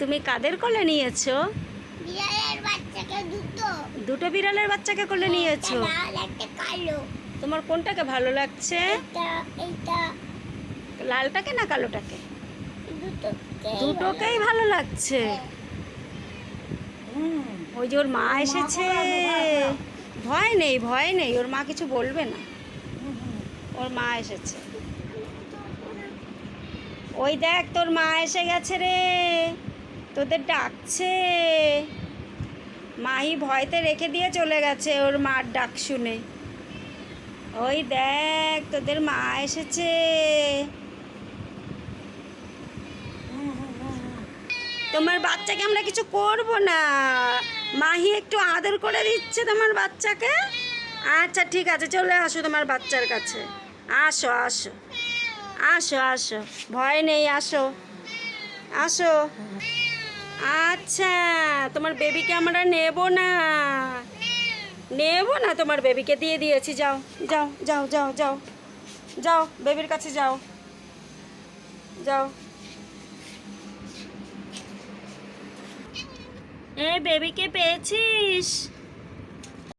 তুমি কাদের কোলে নিয়েছো? দুটো। দুটো বিড়ালের বাচ্চাকে কোলে নিয়েছো? একটা একটা কালো। তোমার কোনটাকে ভালো লাগছে? লালটাকে না কালোটাকে? দুটোকে দুটোকেই ভালো লাগছে। ওই যে ওর মা এসেছে। ভয় নেই ভয় নেই ওর মা কিছু বলবে না। ওর মা এসেছে। ওই দেখ তোর মা এসে গেছে রে। তোদের ডাকছে। মাহি ভয়তে রেখে দিয়ে চলে গেছে ওর মার ডাক শুনে। ওই দেখ, তোদের মা এসেছে। তোমার বাচ্চাকে আমরা কিছু করব না। মাহি একটু আদর করে দিচ্ছে তোমার বাচ্চাকে। আচ্ছা ঠিক আছে, চলে আসো তোমার বাচ্চার কাছে। আসো আসো। আসো আসো। ভয় নেই, আসো। আসো। আচ্ছা তোমার বেবিকে আমরা নেব না। নেব না তোমার বেবিকে দিয়ে দিয়েছি, যাও যাও যাও যাও যাও যাও বেবির কাছে যাও যাও। এ বেবিকে পেয়েছিস?